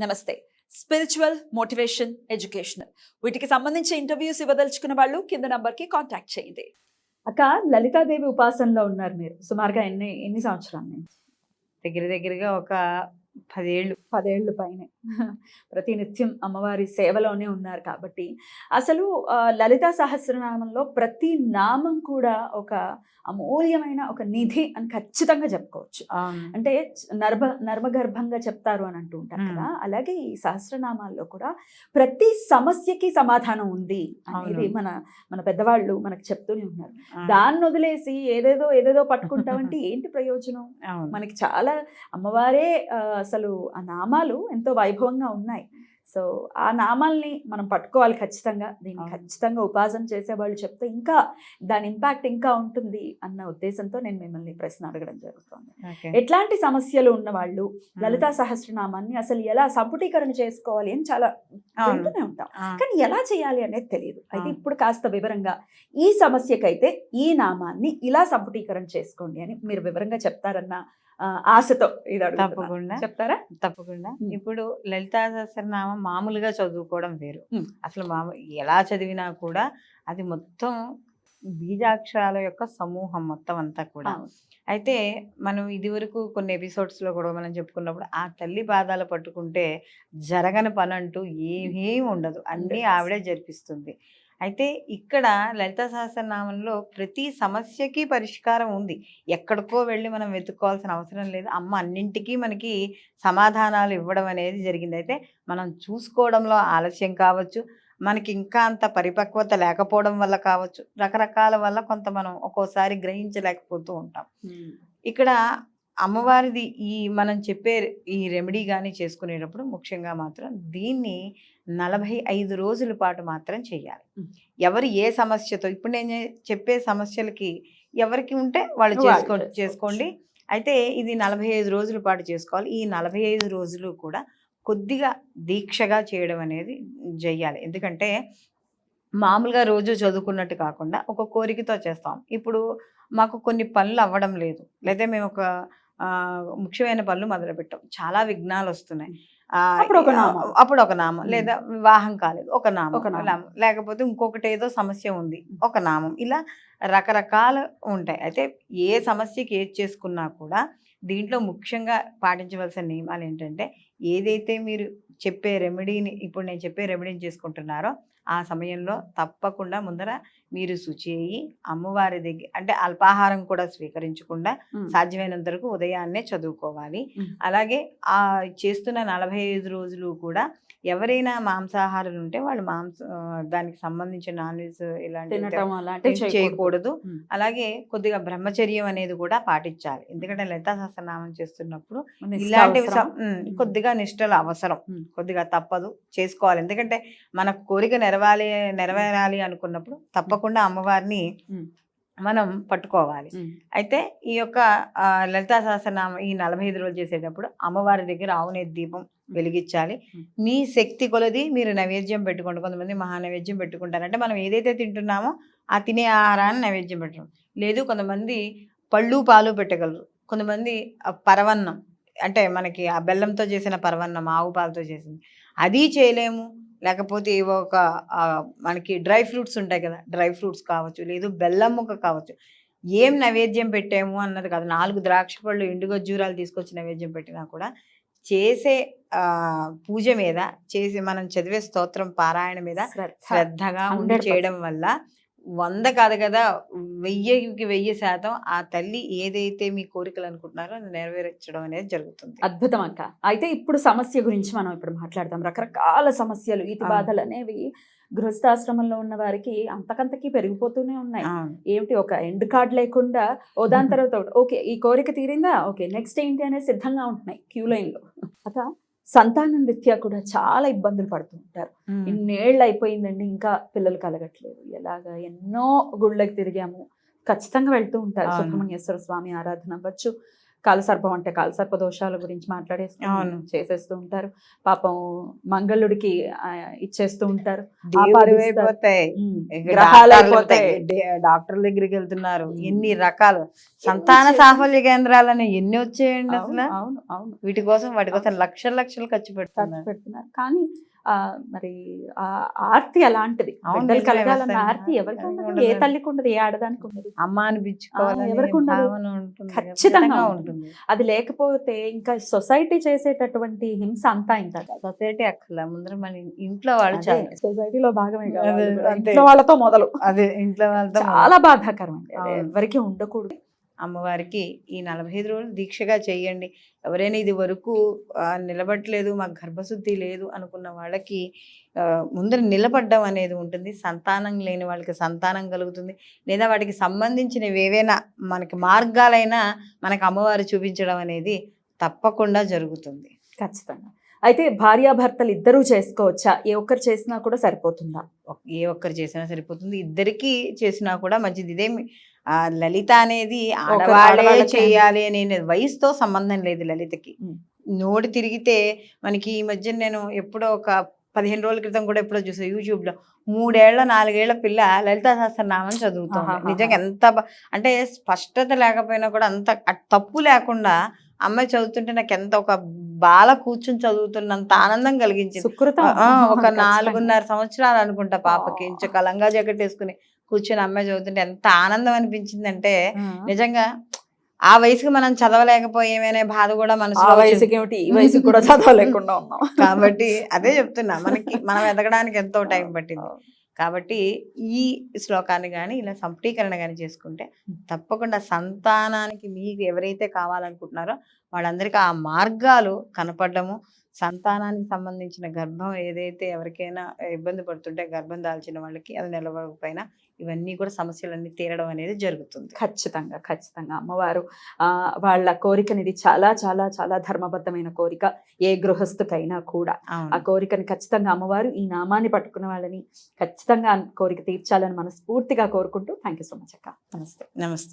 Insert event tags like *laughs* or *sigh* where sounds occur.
నమస్తే. Spiritual motivation educational వీటికి సంబంధించి ఇంటర్వ్యూస్ ఇవ్వదలుచుకున్న వాళ్ళు కింద నంబర్కి కాంటాక్ట్ చేయండి. అక్క లలితాదేవి ఉపాసనలో ఉన్నారు మీరు. సుమారుగా ఎన్ని ఎన్ని సంవత్సరాలు? దగ్గర దగ్గరగా ఒక పదేళ్ళు. పదేళ్ళు పైనే. *laughs* ప్రతి నిత్యం అమ్మవారి సేవలోనే ఉన్నారు కాబట్టి. అసలు లలితా సహస్రనామంలో ప్రతి నామం కూడా ఒక అమూల్యమైన ఒక నిధి అని ఖచ్చితంగా చెప్పుకోవచ్చు. అంటే నర్భ నర్మగర్భంగా చెప్తారు అని అంటూ ఉంటారు. కదా. అలాగే ఈ సహస్రనామాల్లో కూడా ప్రతి సమస్యకి సమాధానం ఉంది అనేది. మన మన పెద్దవాళ్ళు మనకు చెప్తూనే ఉన్నారు. దాన్ని వదిలేసి ఏదేదో ఏదేదో పట్టుకుంటామంటే *laughs* ఏంటి ప్రయోజనం. మనకి చాలా అమ్మవారే అసలు ఆ నామాలు ఎంతో వైభవంగా ఉన్నాయి సో ఆ నామాల్ని మనం పట్టుకోవాలి ఖచ్చితంగా దీన్ని. ఖచ్చితంగా ఉపాసన చేసేవాళ్ళు చెప్తే ఇంకా దాని ఇంపాక్ట్ ఇంకా ఉంటుంది అన్న ఉద్దేశంతో నేను మిమ్మల్ని ప్రశ్న అడగడం జరుగుతుంది. ఎట్లాంటి సమస్యలు ఉన్న వాళ్ళు. లలితా సహస్రనామాన్ని అసలు ఎలా సంపుటీకరణ చేసుకోవాలి అని చాలా. వింటూనే ఉంటాం కానీ ఎలా చేయాలి అనేది తెలియదు అయితే. ఇప్పుడు కాస్త వివరంగా ఈ సమస్యకైతే ఈ నామాన్ని ఇలా సంపుటీకరణ చేసుకోండి అని మీరు వివరంగా చెప్తారన్న ఆశతో ఇది. తప్పకుండా చెప్తారా తప్పకుండా. ఇప్పుడు లలితా సహస్రనామం మామూలుగా చదువుకోవడం వేరు. అసలు మామూ ఎలా చదివినా కూడా అది మొత్తం బీజాక్షరాల యొక్క సమూహం మొత్తం అంతా కూడా. అయితే మనం ఇదివరకు కొన్ని episodes లో కూడా మనం చెప్పుకున్నప్పుడు ఆ తల్లి పాదాలు పట్టుకుంటే జరగని పని అంటూ ఏమీ ఉండదు అన్నీ. ఆవిడే జరిపిస్తుంది అయితే ఇక్కడ లలిత సహస్రనామంలో ప్రతి సమస్యకి పరిష్కారం ఉంది. ఎక్కడికో వెళ్ళి మనం వెతుక్కోవాల్సిన అవసరం లేదు. అమ్మ అన్నింటికీ మనకి సమాధానాలు ఇవ్వడం అనేది జరిగింది. అయితే మనం చూసుకోవడంలో ఆలస్యం కావచ్చు మనకి ఇంకా అంత పరిపక్వత లేకపోవడం వల్ల కావచ్చు రకరకాల వల్ల కొంత మనం ఒక్కోసారి గ్రహించలేకపోతూ ఉంటాం. ఇక్కడ అమ్మవారిది ఈ మనం చెప్పే ఈ రెమెడీ కానీ చేసుకునేటప్పుడు ముఖ్యంగా మాత్రం దీన్ని నలభై ఐదు రోజుల పాటు మాత్రం చేయాలి. ఎవరు ఏ సమస్యతో ఇప్పుడు నేను చెప్పే సమస్యలకి ఎవరికి ఉంటే వాళ్ళు చేసుకో. చేసుకోండి. అయితే ఇది నలభై ఐదు రోజుల పాటు చేసుకోవాలి. ఈ నలభై ఐదు రోజులు కూడా కొద్దిగా దీక్షగా చేయడం అనేది చెయ్యాలి ఎందుకంటే మామూలుగా రోజు చదువుకున్నట్టు కాకుండా ఒక కోరికతో చేస్తాం. ఇప్పుడు మాకు కొన్ని పనులు అవ్వడం లేదు. లేదా మేము ఒక ముఖ్యమైన పనులు మొదలుపెట్టాం. చాలా విఘ్నాలు వస్తున్నాయి అప్పుడు ఒక నామం. అప్పుడు ఒక నామం. లేదా వివాహం కాలేదు. ఒక నామం. ఒక నామం. నామం. లేకపోతే ఇంకొకటి ఏదో సమస్య ఉంది. ఒక నామం. ఇలా రకరకాల ఉంటాయి. అయితే ఏ సమస్యకి ఏది చేసుకున్నా కూడా దీంట్లో ముఖ్యంగా పాటించవలసిన నియమాలు ఏంటంటే ఏదైతే మీరు చెప్పే రెమెడీని ఇప్పుడు నేను చెప్పే రెమెడీని చేసుకుంటున్నారో ఆ సమయంలో తప్పకుండా ముందర మీరు శుచి అయ్యి అమ్మవారి దగ్గర అంటే అల్పాహారం కూడా స్వీకరించకుండా. సాధ్యమైనంత వరకు ఉదయాన్నే చదువుకోవాలి. అలాగే ఆ చేస్తున్న నలభై ఐదు రోజులు కూడా ఎవరైనా మాంసాహారులు ఉంటే వాళ్ళు మాంస దానికి సంబంధించిన నాన్ వెజ్ ఏం చేయకూడదు. అలాగే కొద్దిగా బ్రహ్మచర్యం అనేది కూడా పాటించాలి. ఎందుకంటే లలితా సహస్రనామం చేస్తున్నప్పుడు ఇలాంటివి కొద్దిగా నిష్టలు అవసరం. కొద్దిగా తప్పదు. చేసుకోవాలి. ఎందుకంటే మన కోరిక నెరవాలి నెరవేరాలి అనుకున్నప్పుడు తప్పకుండా అమ్మవారిని మ్మ్. మనం పట్టుకోవాలి. అయితే ఈ యొక్క లలితా సహస్రనామం ఈ నలభై ఐదు రోజులు చేసేటప్పుడు అమ్మవారి దగ్గర ఆవునేతి దీపం వెలిగించాలి. మీ శక్తి కొలది మీరు నైవేద్యం పెట్టుకోండి. కొంతమంది మహా నైవేద్యం పెట్టుకుంటారు అంటే మనం ఏదైతే తింటున్నామో ఆ తినే ఆహారాన్ని నైవేద్యం పెట్టడం. లేదు కొంతమంది పళ్ళు పాలు పెట్టగలరు. కొంతమంది పరవన్నం అంటే మనకి ఆ బెల్లంతో చేసిన పరవన్నం ఆవు పాలతో చేసింది. అది చేయలేము. లేకపోతే ఏవో ఒక మనకి డ్రై ఫ్రూట్స్ ఉంటాయి కదా డ్రై ఫ్రూట్స్ కావచ్చు లేదు బెల్లం ముక్క కావచ్చు ఏం నైవేద్యం పెట్టాము అన్నది కాదు నాలుగు ద్రాక్ష పళ్ళు ఎండు ఖర్జూరాలు తీసుకొచ్చి నైవేద్యం పెట్టినా కూడా చేసే ఆ, పూజ మీద చేసి మనం చదివే స్తోత్రం పారాయణ మీద శ్రద్ధ. శ్రద్ధగా ఉండి 100%. చేయడం వల్ల వంద కాదు కదా! వెయ్యికి వెయ్యి శాతం ఆ తల్లి ఏదైతే మీ కోరికలు అనుకుంటున్నారో అది నెరవేర్చడం అనేది జరుగుతుంది. అద్భుతం అక్క. అయితే ఇప్పుడు సమస్య గురించి మనం ఇప్పుడు మాట్లాడదాం. రకరకాల సమస్యలు అవును. బాధలు అనేవి గృహస్థాశ్రమంలో ఉన్న వారికి అంతకంతకి పెరిగిపోతూనే ఉన్నాయి. ఏమిటి ఒక ఎండ్ కార్డ్ లేకుండా ఓ దాని *laughs* తర్వాత. ఓకే ఈ కోరిక తీరిందా? ఓకే నెక్స్ట్ ఏంటి అనేది సిద్ధంగా ఉంటున్నాయి క్యూ లైన్లో. అక్క సంతానం రీత్యా కూడా చాలా ఇబ్బందులు పడుతూ ఉంటారు. ఇన్నేళ్ళు అయిపోయిందండి ఇంకా పిల్లలు కలగట్లేదు ఎలాగా ఎన్నో గుళ్ళకి తిరిగాము ఖచ్చితంగా వెళ్తూ ఉంటారు. సుబ్రహ్మణ్యేశ్వర స్వామి ఆరాధన అవ్వచ్చు కాలసర్పం అంటే కాలసర్ప దోషాల గురించి మాట్లాడేస్తూ. చేసేస్తూ ఉంటారు. పాపం మంగళుడికి ఇచ్చేస్తూ ఉంటారు. దేవుడు ఆపాదిస్తారు. అయిపోతాయి. ఉమ్, ఇక గ్రహాలు డాక్టర్ల అయిపోతాయి. దగ్గర- డే- డాక్టర్ల దగ్గరికి వెళ్తున్నారు. ఎన్ని రకాలు. సంతాన సాఫల్య కేంద్రాలని ఎన్ని వచ్చాయండి అసలు? అవును అవును. వీటి కోసం వాటి కోసం లక్షలు లక్షలు ఖర్చు పెడుతున్నారు. పెడుతున్నారు. కానీ మరి ఆ ఆర్తి అలాంటిది బిడ్డలు కలగాలన్న. ఆర్తి ఎవరికి ఉండదు. ఏ తల్లికి ఉండదు ఏ ఆడదానికి ఉండదు అమ్మ అనిపించుకోవాలని ఎవరికి ఉండదు? ఖచ్చితంగా ఉంటుంది. అది లేకపోతే ఇంకా సొసైటీ చేసేటటువంటి హింస అంతా ఇంత కాదు. సొసైటీ అక్కల ముందర మన ఇంట్లో వాళ్ళు సొసైటీలో భాగమే. ఇంట్లో వాళ్ళతో మొదలు అదే ఇంట్లో వాళ్ళతో చాలా బాధాకరం అండి. ఎవరికి ఉండకూడదు అమ్మవారికి ఈ నలభై ఐదు రోజులు దీక్షగా చేయండి. ఎవరైనా ఇది వరకు ఆ, నిలబడట్లేదు మాకు గర్భశుద్ధి లేదు అనుకున్న వాళ్ళకి ముందర నిలబడ్డం అనేది ఉంటుంది. సంతానం లేని వాళ్ళకి సంతానం కలుగుతుంది. లేదా వాటికి సంబంధించినవి ఏవైనా మనకి మార్గాలైనా మనకి అమ్మవారు చూపించడం అనేది తప్పకుండా జరుగుతుంది. ఖచ్చితంగా. అయితే భార్యాభర్తలు ఇద్దరూ చేసుకోవచ్చా? ఏ ఒక్కరు చేసినా కూడా సరిపోతుందా? ఏ ఒక్కరు చేసినా సరిపోతుంది. ఇద్దరికి చేసినా కూడా మంచిది. ఇదేమి ఆ, లలిత అనేది ఆడవాళ్ళే. చేయాలి అనే వయసుతో సంబంధం లేదు లలితకి. నోటి తిరిగితే మనకి ఈ మధ్య నేను ఎప్పుడో ఒక పదిహేను రోజుల క్రితం కూడా ఎప్పుడో చూసాను యూట్యూబ్లో మూడేళ్ళ నాలుగేళ్ళ పిల్ల లలితా సహస్రనామం చదువుతుంది ఆహాహా. నిజంగా ఎంత అంటే స్పష్టత లేకపోయినా కూడా అంత తప్పు లేకుండా అమ్మాయి చదువుతుంటే నాకు ఎంత ఒక బాల కూర్చుని చదువుతున్నంత ఆనందం కలిగించింది ఒక. నాలుగున్నర సంవత్సరాలు అనుకుంటా పాపకి. ఇంచు కలంగా జాకెట్ వేసుకుని కూర్చొని అమ్మాయి చదువుతుంటే ఎంత ఆనందం అనిపించిందంటే. నిజంగా ఆ వయసుకి మనం చదవలేకపోయేమనే బాధ కూడా వచ్చింది. వయసుకి ఏమిటి ఈ వయసుకి కూడా చదవలేకుండా ఉన్నాం *laughs* కాబట్టి అదే చెప్తున్నా మనకి మనం ఎదగడానికి ఎంతో టైం పట్టింది కాబట్టి ఈ శ్లోకాన్ని కానీ ఇలా సంపుటీకరణ కానీ చేసుకుంటే తప్పకుండా సంతానానికి మీకు ఎవరైతే కావాలనుకుంటున్నారో వాళ్ళందరికీ ఆ మార్గాలు కనపడము సంతానానికి సంబంధించిన గర్భం ఏదైతే ఎవరికైనా ఇబ్బంది పడుతుంటే గర్భం దాల్చిన వాళ్ళకి అది నిలవకపోయినా ఇవన్నీ కూడా సమస్యలన్నీ తీరడం అనేది జరుగుతుంది. ఖచ్చితంగా ఖచ్చితంగా. అమ్మవారు ఆ వాళ్ళ కోరికని ఇది చాలా చాలా చాలా ధర్మబద్ధమైన కోరిక. ఏ గృహస్థుకైనా కూడా. ఆ కోరికని ఖచ్చితంగా అమ్మవారు ఈ నామాన్ని పట్టుకున్న వాళ్ళని ఖచ్చితంగా కోరిక తీర్చాలని మనస్ఫూర్తిగా కోరుకుంటూ థ్యాంక్ యూ సో మచ్ అక్క. నమస్తే. నమస్తే.